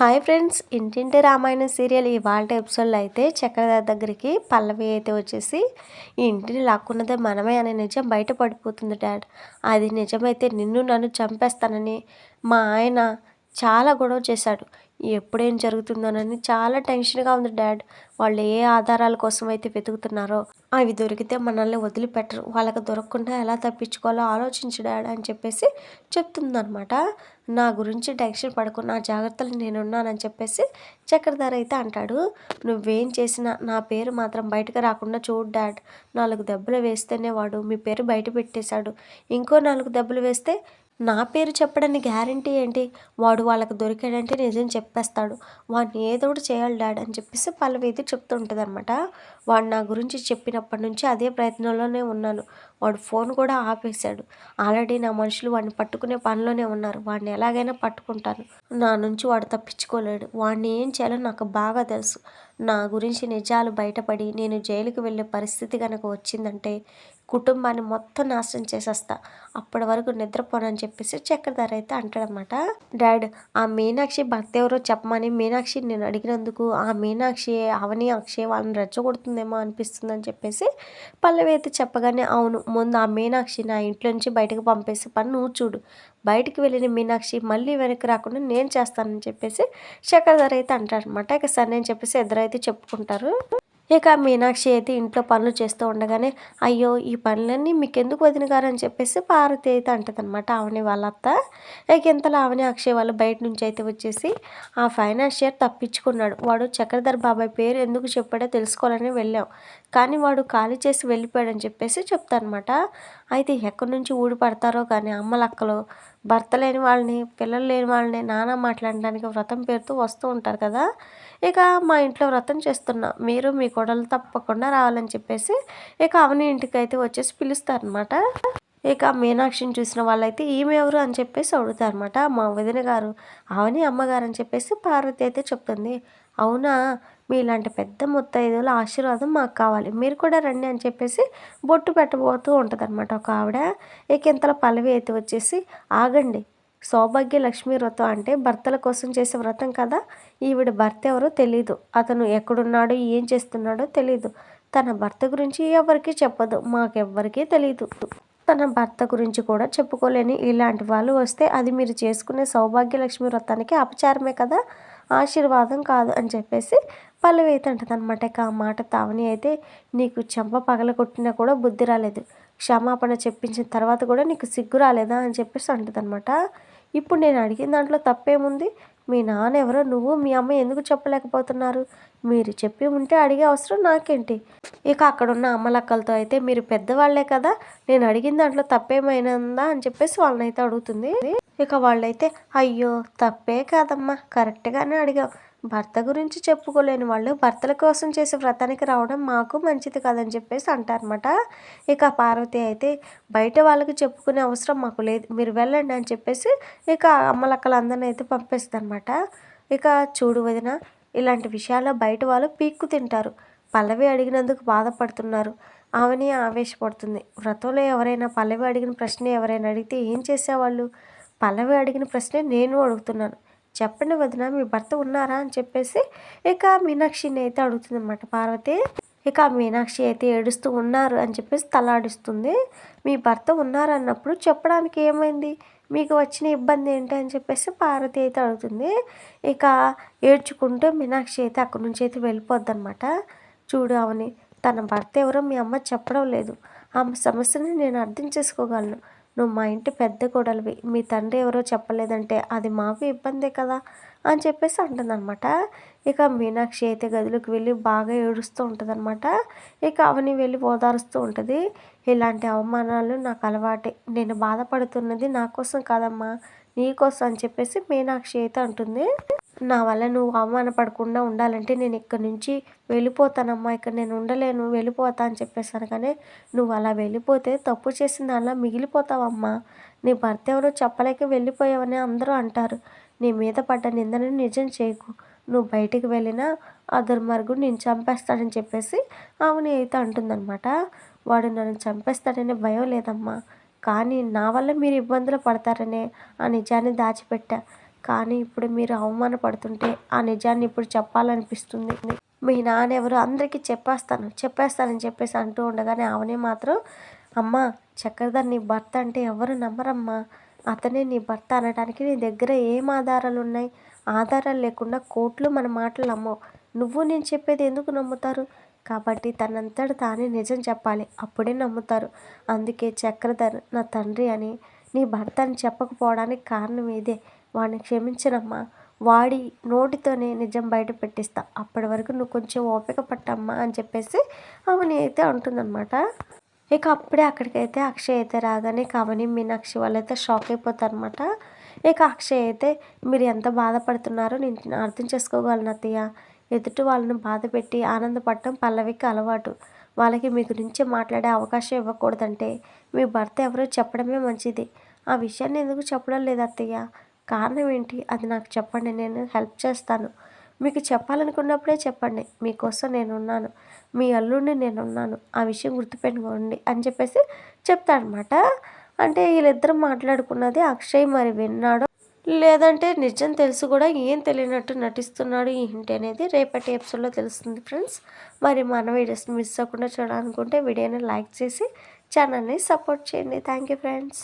Hi friends ఇంటింటి Ramayana serial ఇవాళ ఎపిసోడ్లో అయితే చక్రధర్ దగ్గరికి పల్లవి అయితే వచ్చేసి ఈ ఇంటిని లాక్కున్నదే మనమే అనే నిజం బయట పడిపోతుంది డాడ్. అది నిజమైతే నిన్ను నన్ను చంపేస్తానని మా ఆయన చాలా గొడవ చేశాడు. ఎప్పుడేం జరుగుతుందోనని చాలా టెన్షన్గా ఉంది డాడ్. వాళ్ళు ఏ ఆధారాల కోసం అయితే వెతుకుతున్నారో అవి దొరికితే మనల్ని వదిలిపెట్టరు. వాళ్ళకి దొరకకుండా ఎలా తప్పించుకోవాలో ఆలోచించు డాడ్ అని చెప్పేసి చెప్తుందనమాట నా గురించి టెన్షన్ పడకు నా జాగ్రత్తలు నేనున్నానని చెప్పేసి చక్రధార అయితే అంటాడు. నువ్వేం చేసినా నా పేరు మాత్రం బయటకు రాకుండా చూడు డాడ్. నాలుగు దెబ్బలు వేస్తేనే వాడు మీ పేరు బయట పెట్టేశాడు. ఇంకో నాలుగు దెబ్బలు వేస్తే నా పేరు చెప్పడానికి గ్యారంటీ ఏంటి? వాడు వాళ్ళకి దొరికాడంటే నిజం చెప్పేస్తాడు. వాడిని ఏదో ఒకటి చేయాలి డాడ్ అని చెప్పేసి పల్లవి చెప్తుంటుంది అనమాట వాడు నా గురించి చెప్పినప్పటి నుంచి అదే ప్రయత్నంలోనే ఉన్నాను. వాడు ఫోన్ కూడా ఆపేశాడు. ఆల్రెడీ నా మనుషులు వాడిని పట్టుకునే పనిలోనే ఉన్నారు. వాడిని ఎలాగైనా పట్టుకుంటాను. నా నుంచి వాడు తప్పించుకోలేడు. వాడిని ఏం చేయాలో నాకు బాగా తెలుసు. నా గురించి నిజాలు బయటపడి నేను జైలుకు వెళ్ళే పరిస్థితి కనుక వచ్చిందంటే కుటుంబాన్ని మొత్తం నాశనం చేసేస్తా. అప్పటి వరకు నిద్రపోనని చెప్పేసి చక్రధర అయితే అంటాడనమాట డాడ్ ఆ మీనాక్షి భర్త ఎవరో చెప్పమని మీనాక్షి నేను అడిగినందుకు ఆ మీనాక్షి అవని అక్షయ్ వాళ్ళని రెచ్చగొడుతుందేమో అనిపిస్తుంది అని చెప్పేసి పల్లవి అయితే చెప్పగానే అవును ముందు ఆ మీనాక్షి నా ఇంట్లో నుంచి బయటకు పంపేసి పని నువ్వు చూడు. బయటికి వెళ్ళిన మీనాక్షి మళ్ళీ వెనక్కి రాకుండా నేను చేస్తానని చెప్పేసి చక్రధర అయితే అంటాడనమాట ఇక సరే అని చెప్పేసి అయితే చెప్పుకుంటారు. ఇక మీనాక్షి అయితే ఇంట్లో పనులు చేస్తూ ఉండగానే అయ్యో ఈ పనులన్నీ మీకెందుకు వదిన గారు? అని చెప్పేసి పార్వతి అయితే అంటదనమాట అవని వాళ్ళ అత్త. ఇక ఇంతలో అవని అక్షయ్ వాళ్ళు బయట నుంచి అయితే వచ్చేసి ఆ ఫైనాన్షియర్ తప్పించుకున్నాడు. వాడు చక్రధర్ బాబాయ్ పేరు ఎందుకు చెప్పాడో తెలుసుకోవాలని వెళ్ళాం. కానీ వాడు ఖాళీ చేసి వెళ్ళిపోయాడని చెప్పేసి చెప్తానమాట అయితే ఎక్కడి నుంచి ఊడి పడతారో కానీ అమ్మలక్కలు భర్త లేని వాళ్ళని పిల్లలు లేని వాళ్ళని నాన్న మాట్లాడడానికి వ్రతం పేరుతో వస్తూ ఉంటారు కదా. ఇక మా ఇంట్లో వ్రతం చేస్తున్నా. మీరు మీ కొడలు తప్పకుండా రావాలని చెప్పేసి ఇక అవని ఇంటికి అయితే వచ్చేసి పిలుస్తారనమాట ఇక మీనాక్షిని చూసిన వాళ్ళైతే ఈమె ఎవరు అని చెప్పేసి అడుగుతారనమాట మా వదిన గారు అవని అమ్మగారు అని చెప్పేసి పార్వతి అయితే చెప్తుంది. అవునా? మీలాంటి పెద్ద ముత్తైదుల ఆశీర్వాదం మాకు కావాలి. మీరు కూడా రండి అని చెప్పేసి బొట్టు పెట్టబోతూ ఉంటుంది అనమాట ఒక ఆవిడ. ఇక ఇంతలో పల్లవి అయితే వచ్చేసి ఆగండి సౌభాగ్య లక్ష్మీ వ్రతం అంటే భర్తల కోసం చేసే వ్రతం కదా? ఈవిడ భర్త ఎవరో తెలీదు. అతను ఎక్కడున్నాడో ఏం చేస్తున్నాడో తెలీదు. తన భర్త గురించి ఎవరికీ చెప్పదు. మాకెవ్వరికీ తెలీదు. తన భర్త గురించి కూడా చెప్పుకోలేని ఇలాంటి వాళ్ళు వస్తే అది మీరు చేసుకునే సౌభాగ్యలక్ష్మి వ్రతానికి అపచారమే కదా? ఆశీర్వాదం కాదు అని చెప్పేసి పల్లవి అయితే అంటదనమాట ఇక ఆ మాట తావని అయితే నీకు చెంప పగల కొట్టినా కూడా బుద్ధి రాలేదు. క్షమాపణ చెప్పించిన తర్వాత కూడా నీకు సిగ్గు రాలేదా అని చెప్పేసి అంటదనమాట ఇప్పుడు నేను అడిగిన దాంట్లో తప్పేముంది? మీ నాన్న ఎవరో నువ్వు మీ అమ్మ ఎందుకు చెప్పలేకపోతున్నారు? మీరు చెప్పి ఉంటే అడిగే అవసరం నాకేంటి? ఇక అక్కడున్న అమ్మలక్కలతో అయితే మీరు పెద్దవాళ్ళే కదా నేను అడిగిన దాంట్లో తప్పేమైనా అని చెప్పేసి వాళ్ళని అయితే అడుగుతుంది. ఇక వాళ్ళైతే అయ్యో తప్పే కాదమ్మా కరెక్ట్గానే అడిగావు. భర్త గురించి చెప్పుకోలేని వాళ్ళు భర్తల కోసం చేసే వ్రతానికి రావడం మాకు మంచిది కాదని చెప్పేసి అంటారనమాట ఇక పార్వతి అయితే బయట వాళ్ళకి చెప్పుకునే అవసరం మాకు లేదు మీరు వెళ్ళండి అని చెప్పేసి ఇక అమ్మలక్కలందరినీ అయితే పంపిస్తుంది ఇక చూడు వదిన ఇలాంటి విషయాల్లో బయట వాళ్ళు పీక్కు తింటారు. పల్లవి అడిగినందుకు బాధపడుతున్నారు. ఆమెని ఆవేశపడుతుంది. వ్రతంలో ఎవరైనా పల్లవి అడిగిన ప్రశ్న ఎవరైనా అడిగితే ఏం చేసేవాళ్ళు? పల్లవి అడిగిన ప్రశ్నే నేను అడుగుతున్నాను. చెప్పండి వదిన మీ భర్త ఉన్నారా అని చెప్పేసి ఇక మీనాక్షిని అయితే అడుగుతుంది పార్వతి ఇక మీనాక్షి అయితే ఏడుస్తూ ఉన్నారు అని చెప్పేసి తలాడిస్తుంది. మీ భర్త ఉన్నారన్నప్పుడు చెప్పడానికి ఏమైంది? మీకు వచ్చిన ఇబ్బంది ఏంటి అని చెప్పేసి పార్వతి అయితే అడుగుతుంది. ఇక ఏడ్చుకుంటూ మీనాక్షి అయితే అక్కడి నుంచి అయితే వెళ్ళిపోద్ది అనమాట చూడు అవని తన భర్త ఎవరో మీ అమ్మ చెప్పడం లేదు. ఆమె సమస్యని నేను అర్థం చేసుకోగలను. నువ్వు మా ఇంటి పెద్ద కోడలివి. మీ తండ్రి ఎవరో చెప్పలేదంటే అది మాకు ఇబ్బందే కదా అని చెప్పేసి అంటుందన్నమాట. ఇక మీనాక్షి అయితే గదిలోకి వెళ్ళి బాగా ఏడుస్తూ ఉంటుందన్నమాట. ఇక అవని వెళ్ళి ఓదారుస్తూ ఉంటుంది. ఇలాంటి అవమానాలు నాకు అలవాటే. నేను బాధపడుతున్నది నా కోసం కాదమ్మా నీకోసం అని చెప్పేసి మీనాక్షి అయితే అంటుంది. నా వల్ల నువ్వు అవమానపడకుండా ఉండాలంటే నేను ఇక్కడ నుంచి వెళ్ళిపోతానమ్మా. ఇక్కడ నేను ఉండలేను వెళ్ళిపోతా అని చెప్పేసి కానీ నువ్వు అలా వెళ్ళిపోతే తప్పు చేసిన అలా మిగిలిపోతావమ్మా. నీ భర్త ఎవరో చెప్పలేక వెళ్ళిపోయావని అందరూ అంటారు. నీ మీద పడ్డ నిందను నిజం చేయకు. నువ్వు బయటికి వెళ్ళినా ఆ దుర్మార్గుడు నేను చంపేస్తాడని చెప్పేసి ఆమెని అయితే అంటుందన్నమాట. వాడు నన్ను చంపేస్తాడనే భయం లేదమ్మా. కానీ నా వల్ల మీరు ఇబ్బందులు పడతారనే ఆ నిజాన్ని దాచిపెట్టా. కానీ ఇప్పుడు మీరు అవమానపడుతుంటే ఆ నిజాన్ని ఇప్పుడు చెప్పాలనిపిస్తుంది. మీ నాన్న ఎవరు అందరికీ చెప్పేస్తాను చెప్పేస్తానని చెప్పేసి అంటూ ఉండగానే ఆమెనే మాత్రం అమ్మ చక్రధర్ నీ భర్త అంటే ఎవరు నమ్మరమ్మా? అతనే నీ భర్త అనడానికి నీ దగ్గర ఏం ఆధారాలు ఉన్నాయి ఆధారాలు లేకుండా కోట్లు మన మాటలు నమ్మవు. నువ్వు నేను చెప్పేది ఎందుకు నమ్ముతారు? కాబట్టి తనంతట తానే నిజం చెప్పాలి. అప్పుడే నమ్ముతారు. అందుకే చక్రధర్ నా తండ్రి అని నీ భర్త అని చెప్పకపోవడానికి కారణం ఇదే. వాడిని క్షమించనమ్మా. వాడి నోటితోనే నిజం బయట పెట్టిస్తా అప్పటి వరకు నువ్వు కొంచెం ఓపిక పట్టమ్మా అని చెప్పేసి అవని అయితే ఉంటుందన్నమాట ఇక అప్పుడే అక్కడికైతే అక్షయ్ అయితే రాగానే కవని మీనాక్షి వాళ్ళైతే షాక్ అయిపోతారు అనమాట ఇక అక్షయ్ అయితే మీరు ఎంత బాధపడుతున్నారో నేను అర్థం చేసుకోగలను అత్తయ్య. ఎదుటి వాళ్ళని బాధ పెట్టి ఆనందపడటం పల్లవికి అలవాటు. వాళ్ళకి మీ గురించి మాట్లాడే అవకాశం ఇవ్వకూడదంటే. మీ భర్త ఎవరో చెప్పడమే మంచిది. ఆ విషయాన్ని ఎందుకు చెప్పడం లేదు అత్తయ్య? కారణం ఏంటి? అది నాకు చెప్పండి. నేను హెల్ప్ చేస్తాను. మీకు చెప్పాలనుకున్నప్పుడే చెప్పండి. మీకోసం నేను ఉన్నాను మీ అల్లుడిని నేను ఉన్నాను ఆ విషయం గుర్తుపెట్టుకోండి అని చెప్పేసి చెప్తాడనమాట అంటే వీళ్ళిద్దరు మాట్లాడుకున్నది అక్షయ్ మరి విన్నాడు లేదంటే నిజం తెలుసు కూడా ఏం తెలియనట్టు నటిస్తున్నాడు ఏంటి అనేది రేపటి ఎపిసోడ్లో తెలుస్తుంది ఫ్రెండ్స్. మరి మన వీడియోస్ మిస్ అవ్వకుండా చూడాలనుకుంటే వీడియోని లైక్ చేసి ఛానల్ని సపోర్ట్ చేయండి. Thank you friends.